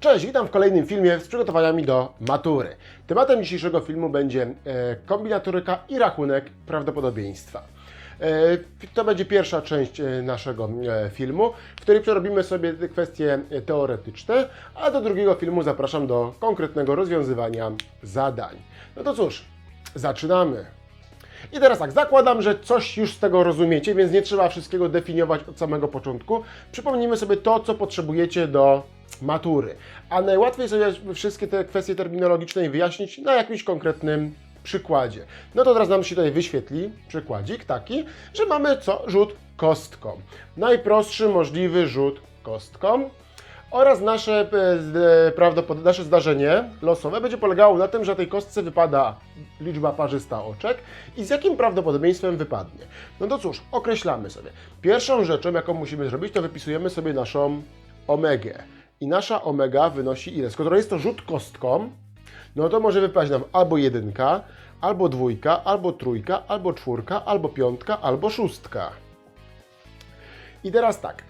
Cześć, witam w kolejnym filmie z przygotowaniami do matury. Tematem dzisiejszego filmu będzie e, kombinatoryka i rachunek prawdopodobieństwa. E, to będzie pierwsza część e, naszego filmu, w której przerobimy sobie kwestie teoretyczne, a do drugiego filmu zapraszam do konkretnego rozwiązywania zadań. No to cóż, zaczynamy. I teraz tak, zakładam, że coś już z tego rozumiecie, więc nie trzeba wszystkiego definiować od samego początku. Przypomnijmy sobie to, co potrzebujecie do matury. A najłatwiej sobie wszystkie te kwestie terminologiczne wyjaśnić na jakimś konkretnym przykładzie. No to teraz nam się tutaj wyświetli przykładzik taki, że mamy co? Rzut kostką. Najprostszy możliwy rzut kostką. Oraz nasze, e, prawdopod- nasze zdarzenie losowe będzie polegało na tym, że tej kostce wypada liczba parzysta oczek i z jakim prawdopodobieństwem wypadnie. No to cóż, określamy sobie. Pierwszą rzeczą, jaką musimy zrobić, to wypisujemy sobie naszą omegę. I nasza omega wynosi ile? Skoro jest to rzut kostką, no to może wypaść nam albo jedynka, albo dwójka, albo trójka, albo czwórka, albo piątka, albo szóstka. I teraz tak,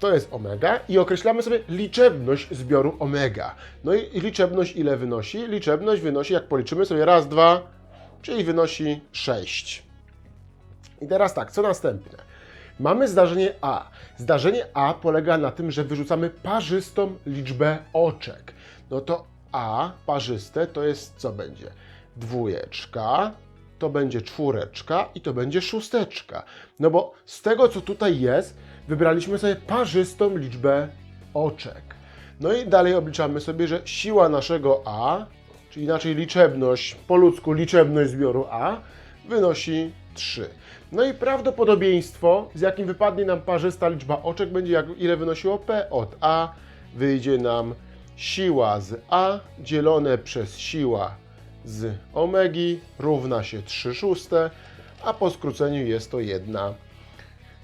to jest omega i określamy sobie liczebność zbioru omega. No i liczebność ile wynosi? Liczebność wynosi, jak policzymy sobie raz, dwa, czyli wynosi 6. I teraz tak, co następne? Mamy zdarzenie A. Zdarzenie A polega na tym, że wyrzucamy parzystą liczbę oczek. No to A parzyste to jest co będzie? Dwójeczka, to będzie czwóreczka i to będzie szósteczka. No bo z tego, co tutaj jest, wybraliśmy sobie parzystą liczbę oczek. No i dalej obliczamy sobie, że siła naszego A, czyli inaczej liczebność, po ludzku liczebność zbioru A, wynosi 3. No i prawdopodobieństwo, z jakim wypadnie nam parzysta liczba oczek, będzie jak, ile wynosiło P od A, wyjdzie nam siła z A dzielone przez siła z omegi równa się 3 szóste, a po skróceniu jest to 1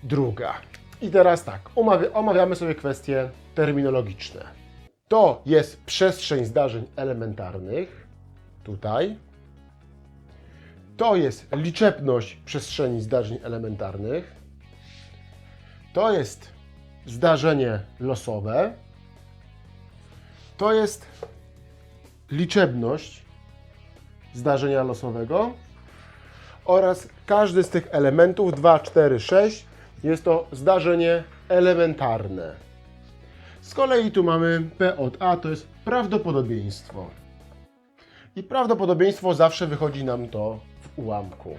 druga. I teraz tak, omawia- omawiamy sobie kwestie terminologiczne. To jest przestrzeń zdarzeń elementarnych, tutaj. To jest liczebność przestrzeni zdarzeń elementarnych. To jest zdarzenie losowe. To jest liczebność zdarzenia losowego oraz każdy z tych elementów 2, 4, 6 jest to zdarzenie elementarne. Z kolei tu mamy P od A, to jest prawdopodobieństwo. I prawdopodobieństwo zawsze wychodzi nam to ułamku.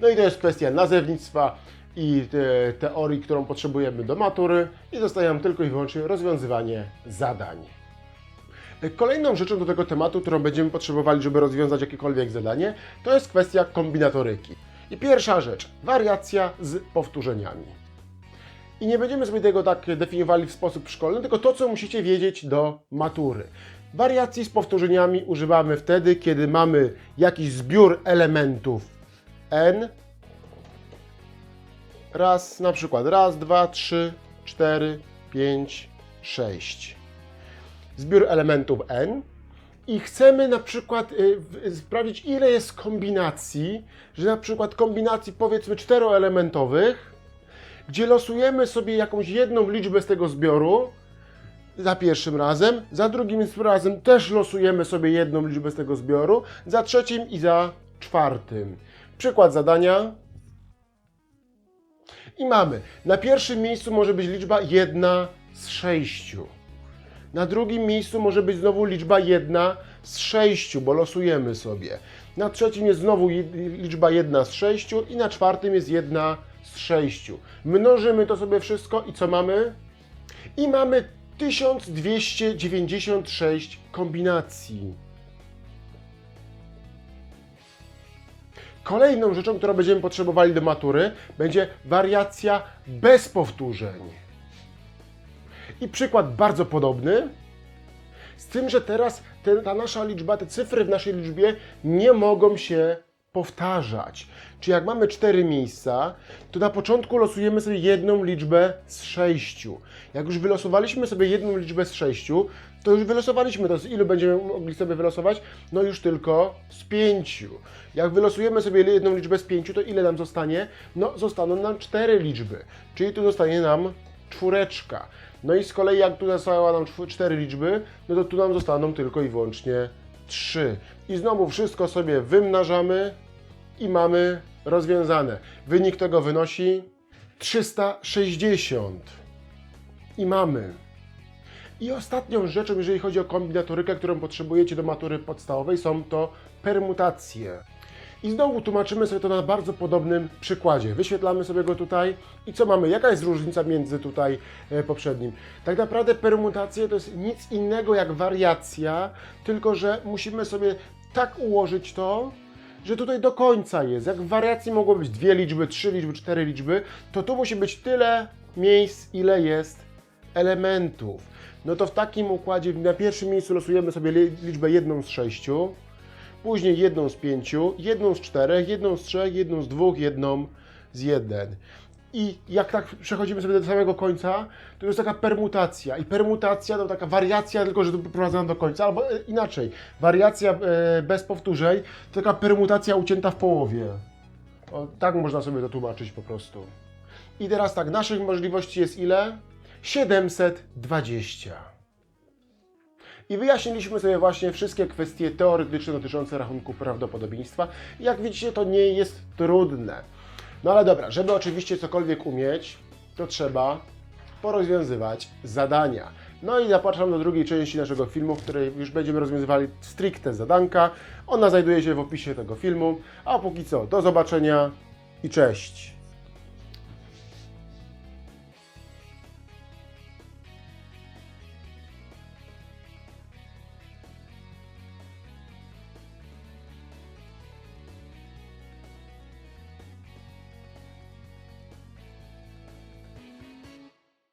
No i to jest kwestia nazewnictwa i te, teorii, którą potrzebujemy do matury i zostaje nam tylko i wyłącznie rozwiązywanie zadań. Kolejną rzeczą do tego tematu, którą będziemy potrzebowali, żeby rozwiązać jakiekolwiek zadanie, to jest kwestia kombinatoryki. I pierwsza rzecz, wariacja z powtórzeniami. I nie będziemy sobie tego tak definiowali w sposób szkolny, tylko to, co musicie wiedzieć do matury. Wariacji z powtórzeniami używamy wtedy, kiedy mamy jakiś zbiór elementów n. Raz, na przykład raz, dwa, trzy, cztery, pięć, sześć. Zbiór elementów n i chcemy na przykład y, w- sprawdzić, ile jest kombinacji, że na przykład kombinacji powiedzmy czteroelementowych, gdzie losujemy sobie jakąś jedną liczbę z tego zbioru za pierwszym razem, za drugim razem też losujemy sobie jedną liczbę z tego zbioru, za trzecim i za czwartym. Przykład zadania. I mamy, na pierwszym miejscu może być liczba 1 z 6. Na drugim miejscu może być znowu liczba 1 z 6, bo losujemy sobie. Na trzecim jest znowu liczba 1 z 6 i na czwartym jest 1 z 6. Mnożymy to sobie wszystko i co mamy? I mamy 1296 kombinacji. Kolejną rzeczą, którą będziemy potrzebowali do matury, będzie wariacja bez powtórzeń. I przykład bardzo podobny, z tym, że teraz te, ta nasza liczba, te cyfry w naszej liczbie nie mogą się powtarzać. Czyli jak mamy cztery miejsca, to na początku losujemy sobie jedną liczbę z sześciu. Jak już wylosowaliśmy sobie jedną liczbę z sześciu, to już wylosowaliśmy to. Z ilu będziemy mogli sobie wylosować? No już tylko z pięciu. Jak wylosujemy sobie jedną liczbę z pięciu, to ile nam zostanie? No zostaną nam cztery liczby. Czyli tu zostanie nam czwóreczka. No i z kolei jak tu została nam cztery liczby, no to tu nam zostaną tylko i wyłącznie trzy. I znowu wszystko sobie wymnażamy i mamy rozwiązane. Wynik tego wynosi 360. I mamy. I ostatnią rzeczą, jeżeli chodzi o kombinatorykę, którą potrzebujecie do matury podstawowej, są to permutacje. I znowu tłumaczymy sobie to na bardzo podobnym przykładzie. Wyświetlamy sobie go tutaj i co mamy? Jaka jest różnica między tutaj e, poprzednim? Tak naprawdę permutacje to jest nic innego jak wariacja, tylko że musimy sobie tak ułożyć to, że tutaj do końca jest. Jak w wariacji mogło być dwie liczby, trzy liczby, cztery liczby, to tu musi być tyle miejsc, ile jest elementów. No to w takim układzie na pierwszym miejscu losujemy sobie li- liczbę jedną z sześciu, później jedną z pięciu, jedną z czterech, jedną z trzech, jedną z dwóch, jedną z jeden. I jak tak przechodzimy sobie do samego końca, to jest taka permutacja. I permutacja to taka wariacja, tylko że doprowadzona do końca, albo e, inaczej. Wariacja e, bez powtórzeń to taka permutacja ucięta w połowie. O, tak można sobie to tłumaczyć po prostu. I teraz tak, naszych możliwości jest ile? 720. I wyjaśniliśmy sobie właśnie wszystkie kwestie teoretyczne dotyczące rachunku prawdopodobieństwa. Jak widzicie, to nie jest trudne. No ale dobra, żeby oczywiście cokolwiek umieć, to trzeba porozwiązywać zadania. No i zapraszam do drugiej części naszego filmu, w której już będziemy rozwiązywali stricte zadanka. Ona znajduje się w opisie tego filmu. A póki co, do zobaczenia i cześć!